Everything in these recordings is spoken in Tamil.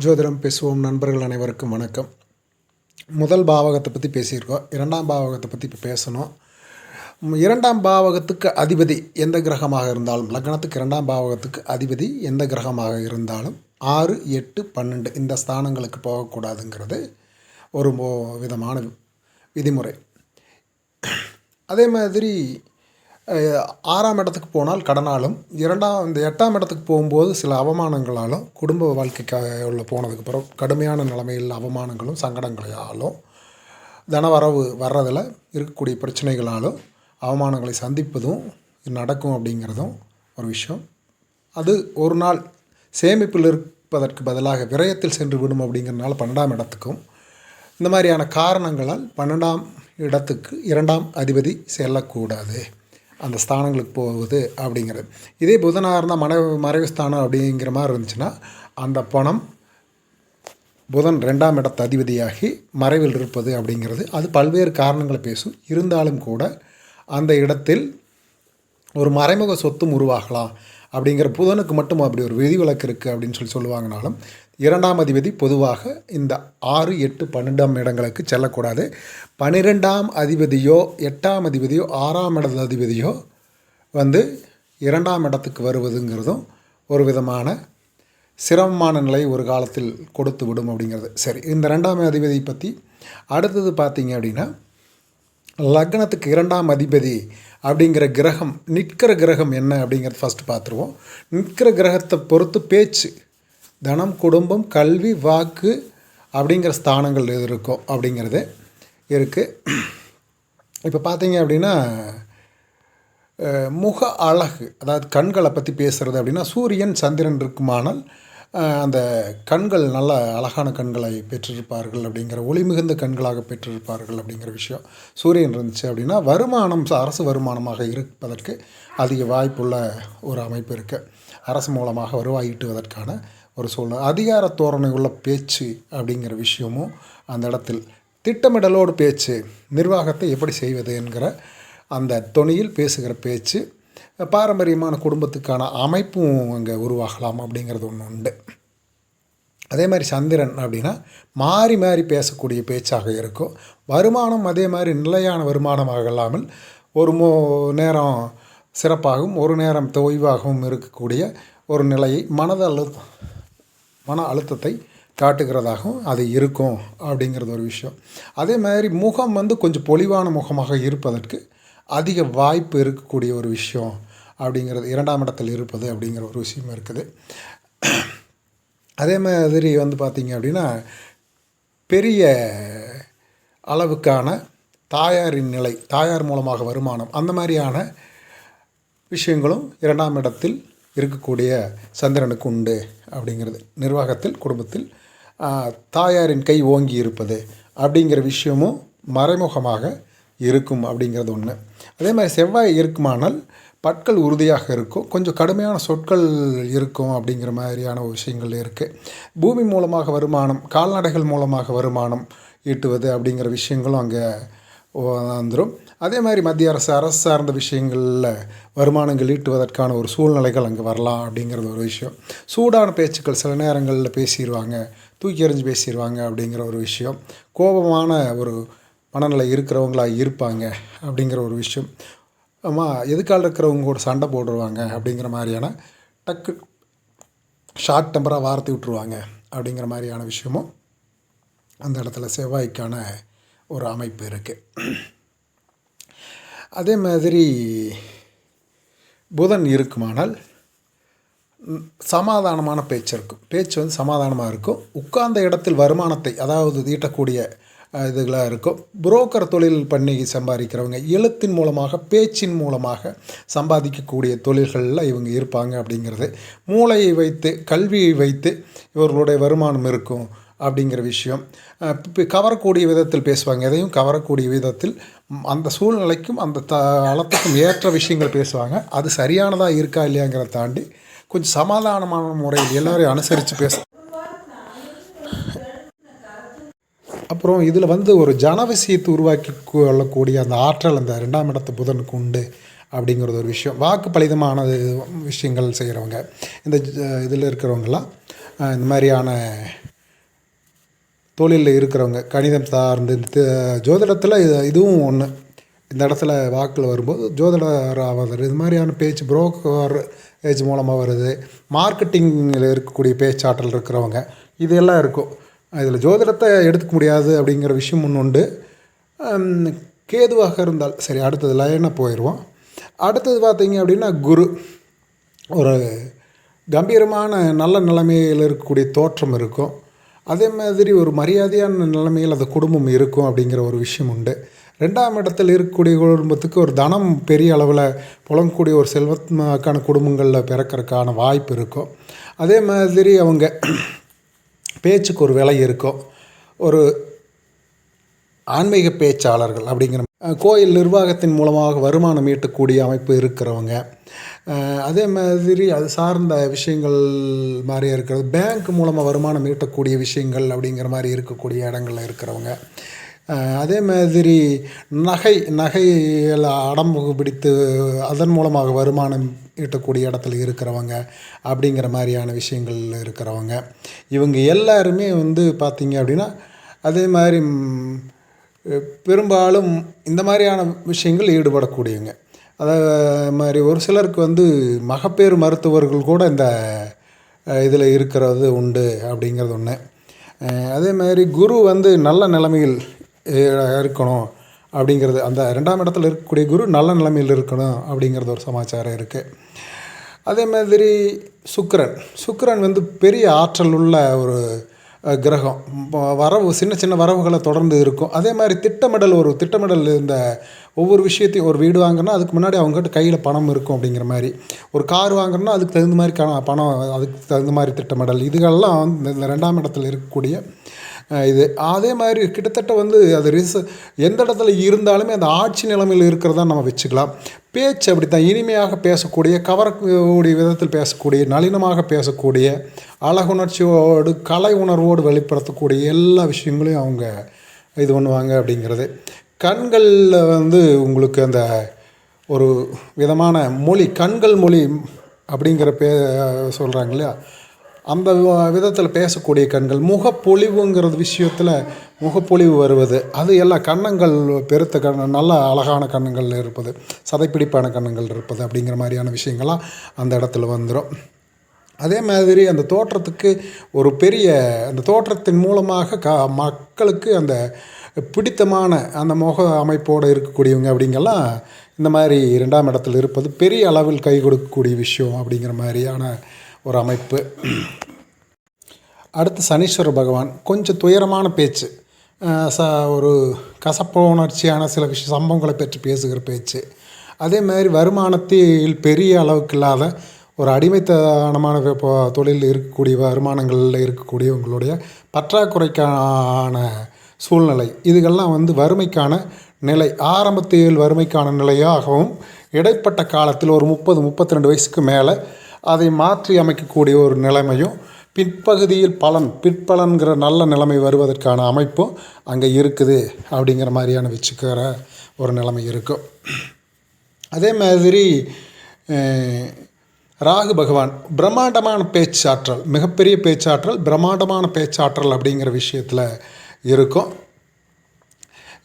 ஜோதிடம் பேசுவோம் நண்பர்கள் அனைவருக்கும் வணக்கம். முதல் பாவகத்தை பற்றி பேசியிருக்கோம். இரண்டாம் பாவகத்தை பற்றி இப்போ பேசணும். இரண்டாம் பாவகத்துக்கு அதிபதி எந்த கிரகமாக இருந்தாலும் லக்னத்துக்கு இரண்டாம் பாவகத்துக்கு அதிபதி எந்த கிரகமாக இருந்தாலும் ஆறு எட்டு பன்னெண்டு இந்த ஸ்தானங்களுக்கு போகக்கூடாதுங்கிறது ஒரு விதமான விதிமுறை. அதே மாதிரி ஆறாம் இடத்துக்கு போனால் கடனாலும் இரண்டாம் இந்த எட்டாம் இடத்துக்கு போகும்போது சில அவமானங்களாலும் குடும்ப வாழ்க்கைக்காக உள்ள போனதுக்கப்புறம் கடுமையான நிலைமையில் அவமானங்களும் சங்கடங்களாலும் தனவரவு வர்றதில் இருக்கக்கூடிய பிரச்சனைகளாலும் அவமானங்களை சந்திப்பதும் நடக்கும் அப்படிங்கிறதும் ஒரு விஷயம். அது ஒரு நாள் சேமிப்பில் இருப்பதற்கு பதிலாக விரயத்தில் சென்று விடும் அப்படிங்கிறனால பன்னெண்டாம் இடத்துக்கும். இந்த மாதிரியான காரணங்களால் பன்னெண்டாம் இடத்துக்கு இரண்டாம் அதிபதி செல்லக்கூடாது. அந்த ஸ்தானங்களுக்கு போகுது அப்படிங்கிறது. இதே புதனாக இருந்தால் மனைவு மறைவு ஸ்தானம் அப்படிங்கிற மாதிரி இருந்துச்சுன்னா அந்த பணம் புதன் ரெண்டாம் இடத்து அதிபதியாகி மறைவில் இருப்பது அப்படிங்கிறது. அது பல்வேறு காரணங்களை பேசும். இருந்தாலும் கூட அந்த இடத்தில் ஒரு மறைமுக சொத்தும் உருவாகலாம். அப்படிங்கிற புதனுக்கு மட்டும் அப்படி ஒரு விதிவிலக்கு இருக்குது அப்படின்னு சொல்லி சொல்லுவாங்கனாலும் இரண்டாம் அதிபதி பொதுவாக இந்த ஆறு எட்டு பன்னெண்டாம் இடங்களுக்கு செல்லக்கூடாது. பன்னிரெண்டாம் அதிபதியோ எட்டாம் அதிபதியோ ஆறாம் இட அதிபதியோ வந்து இரண்டாம் இடத்துக்கு வருவதுங்கிறதும் ஒரு விதமான சிரமமான நிலை ஒரு காலத்தில் கொடுத்து விடும் அப்படிங்கிறது. சரி இந்த ரெண்டாம் அதிபதி பற்றி அடுத்தது பார்த்தீங்க அப்படின்னா லக்னத்துக்கு இரண்டாம் அதிபதி அப்படிங்கிற கிரகம் நிற்கிற கிரகம் என்ன அப்படிங்கிறது ஃபஸ்ட்டு பார்த்துருவோம். நிற்கிற கிரகத்தை பொறுத்து பேச்சு தனம் குடும்பம் கல்வி வாக்கு அப்படிங்கிற ஸ்தானங்கள் எது இருக்கும் அப்படிங்கிறது இருக்குது இப்போ பார்த்தீங்க அப்படின்னா முக அழகு அதாவது கண்களை பற்றி பேசுகிறது அப்படின்னா சூரியன் சந்திரன் இருக்குமானால் அந்த கண்கள் நல்ல அழகான கண்களை பெற்றிருப்பார்கள் அப்படிங்கிற ஒளி மிகுந்த கண்களாக பெற்றிருப்பார்கள் அப்படிங்கிற விஷயம் சூரியன் இருந்துச்சு அப்படின்னா வருமானம் ச- அரசு வருமானமாக இருப்பதற்கு அதிக வாய்ப்புள்ள ஒரு அமைப்பு இருக்குது அரசு மூலமாக வருவாய் ஈட்டுவதற்கான ஒரு சூழ்நிலை. அதிகார தோரணை உள்ள பேச்சு அப்படிங்கிற விஷயமும் அந்த இடத்தில் திட்டமிடலோடு பேச்சு நிர்வாகத்தை எப்படி செய்வது என்கிற அந்த தொனியில் பேசுகிற பேச்சு பாரம்பரியமான குடும்பத்துக்கான அமைப்பும் அங்கே உருவாகலாம் அப்படிங்கிறது ஒன்று உண்டு. அதே மாதிரி சந்திரன் அப்படின்னா மாறி மாறி பேசக்கூடிய பேச்சாக இருக்கும். வருமானம் அதே மாதிரி நிலையான வருமானமாக இல்லாமல் ஒரு மோ நேரம் சிறப்பாகவும் ஒரு நேரம் தொய்வாகவும் இருக்கக்கூடிய ஒரு நிலையை மனத அழு மன அழுத்தத்தை காட்டுகிறதாகவும் அது இருக்கும் அப்படிங்கிறது ஒரு விஷயம். அதே மாதிரி முகம் வந்து கொஞ்சம் பொலிவான முகமாக இருப்பதற்கு அதிக வாய்ப்பு இருக்கக்கூடிய ஒரு விஷயம் அப்படிங்கிறது இரண்டாம் இடத்தில் இருப்பது அப்படிங்கிற ஒரு விஷயம் இருக்குது. அதே மாதிரி வந்து பார்த்திங்க அப்படின்னா பெரிய அளவுக்கான தாயாரின் நிலை தாயார் மூலமாக வருமானம் அந்த மாதிரியான விஷயங்களும் இரண்டாம் இடத்தில் இருக்கக்கூடிய சந்திரனுக்கு உண்டு அப்படிங்கிறது. நிர்வாகத்தில் குடும்பத்தில் தாயாரின் கை ஓங்கி இருப்பது அப்படிங்கிற விஷயமும் மறைமுகமாக இருக்கும் அப்படிங்கிறது ஒன்று அதே மாதிரி செவ்வாய் இருக்குமானால் பற்கள் உறுதியாக இருக்கும். கொஞ்சம் கடுமையான சொற்கள் இருக்கும் அப்படிங்கிற மாதிரியான விஷயங்கள் இருக்குது பூமி மூலமாக வருமானம் கால்நடைகள் மூலமாக வருமானம் ஈட்டுவது அப்படிங்கிற விஷயங்களும் அங்கே வந்துடும் அதே மாதிரி மத்திய அரசு அரசு சார்ந்த விஷயங்களில் வருமானங்கள் ஈட்டுவதற்கான ஒரு சூழ்நிலைகள் அங்கே வரலாம் அப்படிங்கிறது ஒரு விஷயம். சூடான பேச்சுக்கள் சில நேரங்களில் பேசிடுவாங்க தூக்கி எறிஞ்சு பேசிடுவாங்க அப்படிங்கிற ஒரு விஷயம். கோபமான ஒரு மனநிலை இருக்கிறவங்களா இருப்பாங்க அப்படிங்கிற ஒரு விஷயம். ஆமாம் எதுக்கால் இருக்கிறவங்க கூட சண்டை போடுருவாங்க அப்படிங்கிற மாதிரியான டக்கு ஷார்ட் டெம்பராக வார்த்தை விட்டுருவாங்க அப்படிங்கிற மாதிரியான விஷயமும் அந்த இடத்துல செவ்வாய்க்கான ஒரு அமைப்பு இருக்குது அதே மாதிரி புதன் இருக்குமானால் சமாதானமான பேச்சு இருக்கும். பேச்சு வந்து சமாதானமாக இருக்கும். உட்கார்ந்த இடத்தில் வருமானத்தை அதாவது ஈட்டக்கூடிய இதுகளாக இருக்கும். புரோக்கர் தொழில் பண்ணி சம்பாதிக்கிறவங்க எழுத்தின் மூலமாக பேச்சின் மூலமாக சம்பாதிக்கக்கூடிய தொழில்களில் இவங்க இருப்பாங்க அப்படிங்கிறது. மூளையை வைத்து கல்வியை வைத்து இவர்களுடைய வருமானம் இருக்கும் அப்படிங்கிற விஷயம். இப்போ கவரக்கூடிய விதத்தில் பேசுவாங்க. எதையும் கவரக்கூடிய விதத்தில் அந்த சூழ்நிலைக்கும் அந்த த அளத்துக்கும் ஏற்ற விஷயங்கள் பேசுவாங்க. அது சரியானதாக இருக்கா இல்லையாங்கிறத தாண்டி கொஞ்சம் சமாதானமான முறையில் எல்லோரையும் அனுசரித்து பேச அப்புறம் இதில் வந்து ஒரு ஜனவசியத்தை உருவாக்கி கொள்ளக்கூடிய அந்த ஆற்றல் அந்த ரெண்டாம் இடத்து புதனுக்கு உண்டு அப்படிங்கிறது ஒரு விஷயம். வாக்கு பலிதமான விஷயங்கள் செய்கிறவங்க இந்த இதில் இருக்கிறவங்கெல்லாம் இந்த மாதிரியான தொழிலில் இருக்கிறவங்க கணிதம் சார்ந்து இந்த ஜோதிடத்தில் இது இதுவும் ஒன்று இந்த இடத்துல வாக்கில் வரும்போது ஜோதிடர் ஆவது இது மாதிரியான பேச்சு புரோக்கர் ஏஜ் மூலமாக வருது. மார்க்கெட்டிங்கில் இருக்கக்கூடிய பேச்சாற்றல் இருக்கிறவங்க இது எல்லாம் இருக்கும். இதில் ஜோதிடத்தை எடுத்துக்க முடியாது அப்படிங்கிற விஷயம் ஒன்று உண்டு. கேதுவாக இருந்தால் சரி அடுத்தது லைனாக போயிடுவோம் அடுத்தது பார்த்தீங்க அப்படின்னா குரு. ஒரு கம்பீரமான நல்ல நிலைமையில் இருக்கக்கூடிய தோற்றம் இருக்கும். அதே மாதிரி ஒரு மரியாதையான நிலைமையில் அந்த குடும்பம் இருக்கும் அப்படிங்கிற ஒரு விஷயம் உண்டு. ரெண்டாம் இடத்தில் இருக்கக்கூடிய குடும்பத்துக்கு ஒரு தனம் பெரிய அளவில் புலங்கக்கூடிய ஒரு செல்வத்துக்கான குடும்பங்களில் பிறக்கிறதுக்கான வாய்ப்பு இருக்கும். அதே மாதிரி அவங்க பேச்சுக்கு ஒரு விலை இருக்கும். ஒரு ஆன்மீக பேச்சாளர்கள் அப்படிங்கிற கோயில் நிர்வாகத்தின் மூலமாக வருமானம் ஈட்டக்கூடிய அமைப்பு இருக்கிறவங்க. அதே மாதிரி அது சார்ந்த விஷயங்கள் மாதிரி இருக்கிறது. பேங்க் மூலமாக வருமானம் ஈட்டக்கூடிய விஷயங்கள் அப்படிங்கிற மாதிரி இருக்கக்கூடிய இடங்கள்ல இருக்கிறவங்க. அதே மாதிரி நகை நகையில் அடம்பு பிடித்து அதன் மூலமாக வருமானம் ஈட்டக்கூடிய இடத்துல இருக்கிறவங்க அப்படிங்கிற மாதிரியான விஷயங்கள் இருக்கிறவங்க. இவங்க எல்லாருமே வந்து பார்த்திங்க அப்படின்னா அதே மாதிரி பெரும்பாலும் இந்த மாதிரியான விஷயங்கள் ஈடுபடக்கூடியவங்க. அதே மாதிரி ஒரு சிலருக்கு வந்து மகப்பேறு மருத்துவர்கள் கூட இந்த இதில் இருக்கிறது உண்டு அப்படிங்கிறது ஒன்று அதே மாதிரி குரு வந்து நல்ல நிலைமையில் இருக்கணும் அப்படிங்கிறது அந்த ரெண்டாம் இடத்துல இருக்கக்கூடிய குரு நல்ல நிலைமையில் இருக்கணும் அப்படிங்கிறது ஒரு சமாச்சாரம் இருக்குது அதே மாதிரி சுக்கரன். சுக்கிரன் வந்து பெரிய ஆற்றல் உள்ள ஒரு கிரகம். வரவு சின்ன சின்ன வரவுகளை தொடர்ந்து இருக்கும். அதே மாதிரி திட்டமிடல் ஒரு திட்டமிடல் இந்த ஒவ்வொரு விஷயத்தையும் ஒரு வீடு வாங்கினா அதுக்கு முன்னாடி அவங்ககிட்ட கையில் பணம் இருக்கும் அப்படிங்கிற மாதிரி. ஒரு கார் வாங்குறோன்னா அதுக்கு தகுந்த மாதிரி பணம் அதுக்கு தகுந்த மாதிரி திட்டமிடல். இதுகள்லாம் வந்து இந்த ரெண்டாம் இடத்துல இருக்கக்கூடிய இது அதே மாதிரி கிட்டத்தட்ட வந்து அது ரிச எந்த இடத்துல இருந்தாலுமே அந்த ஆட்சி நிலைமையில் இருக்கிறதா நம்ம வச்சுக்கலாம். பேச்சு அப்படி தான் இனிமையாக பேசக்கூடிய கவரக்கூடிய விதத்தில் பேசக்கூடிய நளினமாக பேசக்கூடிய அழகுணர்ச்சியோடு கலை உணர்வோடு வெளிப்படுத்தக்கூடிய எல்லா விஷயங்களையும் அவங்க இது பண்ணுவாங்க அப்படிங்கிறது. கண்களில் வந்து உங்களுக்கு அந்த ஒரு விதமான மொழி கண்கள் மொழி அப்படிங்கிற பே சொல்கிறாங்க இல்லையா? அந்த விதத்தில் பேசக்கூடிய கண்கள் முகப்பொழிவுங்கிறது விஷயத்தில் முகப்பொலிவு வருவது. அது எல்லாம் கன்னங்கள் பெருத்த கண் நல்ல அழகான கண்ணங்கள் இருப்பது சதைப்பிடிப்பான கண்ணங்கள் இருப்பது அப்படிங்கிற மாதிரியான விஷயங்கள்லாம் அந்த இடத்துல வந்துடும் அதே மாதிரி அந்த தோற்றத்துக்கு ஒரு பெரிய அந்த தோற்றத்தின் மூலமாக க மக்களுக்கு அந்த பிடித்தமான அந்த முக அமைப்போடு இருக்கக்கூடியவங்க அப்படிங்கெல்லாம் இந்த மாதிரி ரெண்டாம் இடத்துல இருப்பது பெரிய அளவில் கை கொடுக்கக்கூடிய விஷயம் அப்படிங்கிற மாதிரியான ஒரு அமைப்பு. அடுத்து சனீஸ்வர பகவான். கொஞ்சம் துயரமான பேச்சு. ச ஒரு கசப்பு உணர்ச்சியான சில விஷய சம்பவங்களை பற்றி பேசுகிற பேச்சு. அதே மாதிரி வருமானத்தில் பெரிய அளவுக்கு இல்லாத ஒரு அடிமைத்தனமான தொழில் தொழிலில் இருக்கக்கூடிய வருமானங்களில் இருக்கக்கூடியவங்களுடைய பற்றாக்குறைக்கான சூழ்நிலை. இதுகள்லாம் வந்து வறுமைக்கான நிலை. ஆரம்பத்தில் வறுமைக்கான நிலையாகவும் இடைப்பட்ட காலத்தில் ஒரு முப்பது முப்பத்தி ரெண்டு வயசுக்கு மேலே அதை மாற்றி அமைக்கக்கூடிய ஒரு நிலைமையும் பிற்பகுதியில் பலன் பிற்பலன்கிற நல்ல நிலைமை வருவதற்கான அமைப்பும் அங்கே இருக்குது அப்படிங்கிற மாதிரியான வச்சுக்கிற ஒரு நிலைமை இருக்கும். அதே மாதிரி ராகு பகவான் பிரம்மாண்டமான பேச்சாற்றல் மிகப்பெரிய பேச்சாற்றல் பிரம்மாண்டமான பேச்சாற்றல் அப்படிங்கிற விஷயத்தில் இருக்கும்.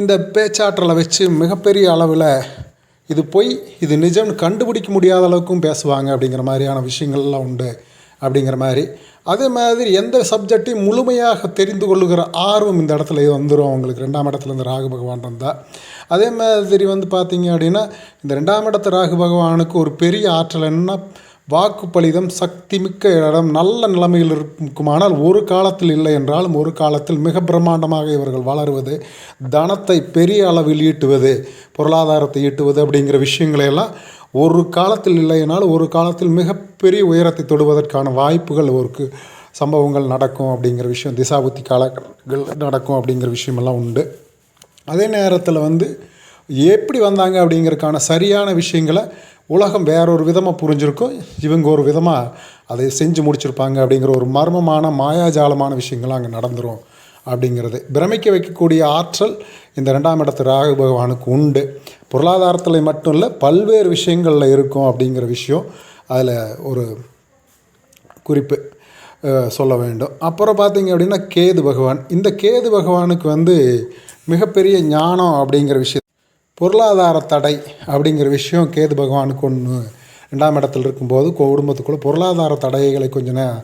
இந்த பேச்சாற்றலை வச்சு மிகப்பெரிய அளவில் இது பொய் இது நிஜம்னு கண்டுபிடிக்க முடியாத அளவுக்கும் பேசுவாங்க அப்படிங்கிற மாதிரியான விஷயங்கள்லாம் உண்டு அப்படிங்கிற மாதிரி. அதே மாதிரி எந்த சப்ஜெக்டையும் முழுமையாக தெரிந்து கொள்ளுகிற ஆர்வம் இந்த இடத்துல வந்துடும் அவங்களுக்கு ரெண்டாம் இடத்துல இந்த ராகு பகவான் இருந்தால் அதே மாதிரி வந்து பார்த்திங்க அப்படின்னா இந்த ரெண்டாம் இடத்து ராகு பகவானுக்கு ஒரு பெரிய ஆற்றல் என்ன வாக்குப்பளிதம் சக்தி மிக்க இடம் நல்ல நிலைமையில் இருக்குமானால் ஒரு காலத்தில் இல்லை என்றாலும் ஒரு காலத்தில் மிக பிரம்மாண்டமாக இவர்கள் வளருவது தனத்தை பெரிய அளவில் ஈட்டுவது பொருளாதாரத்தை ஈட்டுவது அப்படிங்கிற விஷயங்களையெல்லாம் ஒரு காலத்தில் இல்லைனாலும் ஒரு காலத்தில் மிகப்பெரிய உயரத்தை தொடுவதற்கான வாய்ப்புகள் ஒரு சம்பவங்கள் நடக்கும் அப்படிங்கிற விஷயம் திசாபுத்தி காலங்கள் நடக்கும் அப்படிங்கிற விஷயமெல்லாம் உண்டு. அதே நேரத்தில் வந்து எப்படி வந்தாங்க அப்படிங்கிறதுக்கான சரியான விஷயங்களை உலகம் வேறொரு விதமாக புரிஞ்சிருக்கும். இவங்க ஒரு விதமாக அதை செஞ்சு முடிச்சிருப்பாங்க அப்படிங்கிற ஒரு மர்மமான மாயாஜாலமான விஷயங்கள்லாம் அங்கே நடந்துரும் அப்படிங்கிறது. பிரமிக்க வைக்கக்கூடிய ஆற்றல் இந்த ரெண்டாம் இடத்து ராகு பகவானுக்கு உண்டு. பொருளாதாரத்தில் மட்டும் இல்லை பல்வேறு விஷயங்களில் இருக்கும் அப்படிங்கிற விஷயம் அதில் ஒரு குறிப்பு சொல்ல வேண்டும். அப்புறம் பார்த்தீங்க அப்படின்னா கேது பகவான். இந்த கேது பகவானுக்கு வந்து மிகப்பெரிய ஞானம் அப்படிங்கிற விஷயம் பொருளாதார தடை அப்படிங்கிற விஷயம் கேது பகவானுக்கு ஒன்று ரெண்டாம் இடத்துல இருக்கும்போது குடும்பத்துக்குள்ளே பொருளாதார தடைகளை கொஞ்சம்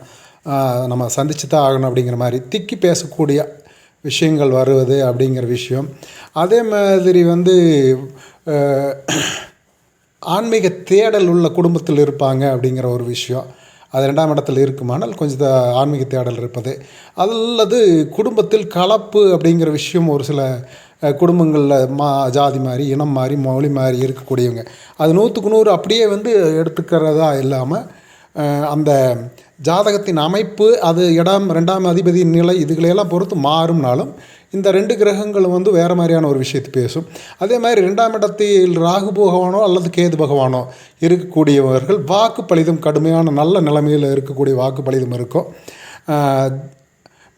நம்ம சந்தித்து தான் ஆகணும் அப்படிங்கிற மாதிரி திக்கி பேசக்கூடிய விஷயங்கள் வருவது அப்படிங்கிற விஷயம். அதே மாதிரி வந்து ஆன்மீக தேடல் உள்ள குடும்பத்தில் இருப்பாங்க அப்படிங்கிற ஒரு விஷயம். அது ரெண்டாம் இடத்துல இருக்குமானால் கொஞ்சம் ஆன்மீக தேடல் இருப்பது. அல்லது குடும்பத்தில் கலப்பு அப்படிங்கிற விஷயம் ஒரு சில குடும்பங்களில் மா ஜாதி மாதிரி இனம் மாதிரி மொழி மாதிரி இருக்கக்கூடியவங்க. அது நூற்றுக்கு நூறு அப்படியே வந்து எடுத்துக்கிறதா இல்லாமல் அந்த ஜாதகத்தின் அமைப்பு அது இடம் ரெண்டாம் அதிபதியின் நிலை இதுகளையெல்லாம் பொறுத்து மாறும்னாலும் இந்த ரெண்டு கிரகங்களும் வந்து வேறு மாதிரியான ஒரு விஷயத்தை பேசும். அதே மாதிரி ரெண்டாம் இடத்தில் ராகு பகவானோ அல்லது கேது பகவானோ இருக்கக்கூடியவர்கள் வாக்கு பலிதம் கடுமையான நல்ல நிலைமையில் இருக்கக்கூடிய வாக்கு பலிதம் இருக்கும்.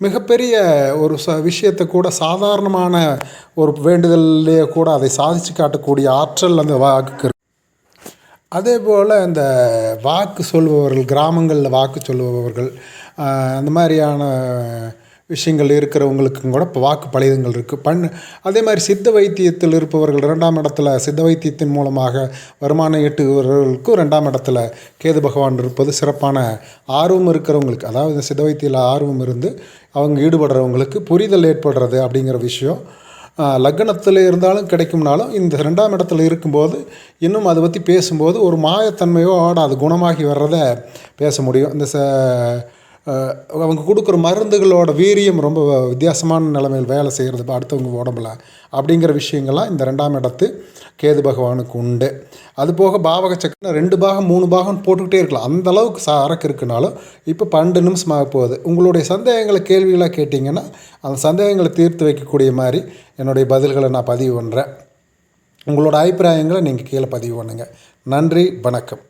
மிகப்பெரிய ஒரு ச விஷயத்தை கூட சாதாரணமான ஒரு வேண்டுதல்லையே கூட அதை சாதிச்சு காட்டக்கூடிய ஆற்றல் அந்த வாக்குக்கு அதே போல் இந்த வாக்கு சொல்பவர்கள் கிராமங்களில் வாக்கு சொல்லுபவர்கள் அந்த மாதிரியான விஷயங்கள் இருக்கிறவங்களுக்கும் கூட இப்போ வாக்கு பலிதங்கள் இருக்குது பண் அதே மாதிரி சித்த வைத்தியத்தில் இருப்பவர்கள் ரெண்டாம் இடத்துல சித்த வைத்தியத்தின் மூலமாக வருமானம் ஈட்டுகிறவர்களுக்கும் ரெண்டாம் இடத்துல கேது பகவான் இருப்பது சிறப்பான ஆர்வம் இருக்கிறவங்களுக்கு அதாவது சித்த வைத்தியில் ஆர்வம் இருந்து அவங்க ஈடுபடுறவங்களுக்கு புரிதல் ஏற்படுறது அப்படிங்கிற விஷயம். லக்னத்தில் இருந்தாலும் கிடைக்கும்னாலும் இந்த ரெண்டாம் இடத்துல இருக்கும்போது இன்னும் அதை பற்றி பேசும்போது ஒரு மாயத்தன்மையோடு அது குணமாகி வர்றத பேச முடியும். இந்த ச அவங்க கொடுக்குற மருந்துகளோட வீரியம் ரொம்ப வித்தியாசமான நிலைமையில் வேலை செய்கிறது அடுத்தவங்க உடம்புல அப்படிங்கிற விஷயங்கள்லாம் இந்த ரெண்டாம் இடத்து கேது பகவானுக்கு உண்டு. அது போக பாவக சக்கரம் ரெண்டு பாகம் மூணு பாகம் போட்டுக்கிட்டே இருக்கலாம். அந்த அளவுக்கு சரக்கு இருக்குனாலும் இப்போ பன்னெண்டு நிமிஷம் ஆக போகுது. உங்களுடைய சந்தேகங்களை கேள்விகளாக கேட்டிங்கன்னா அந்த சந்தேகங்களை தீர்த்து வைக்கக்கூடிய மாதிரி என்னுடைய பதில்களை நான் பதிவு பண்ணுறேன் உங்களோட அபிப்பிராயங்களை நீங்கள் கீழே பதிவு பண்ணுங்கள் நன்றி வணக்கம்.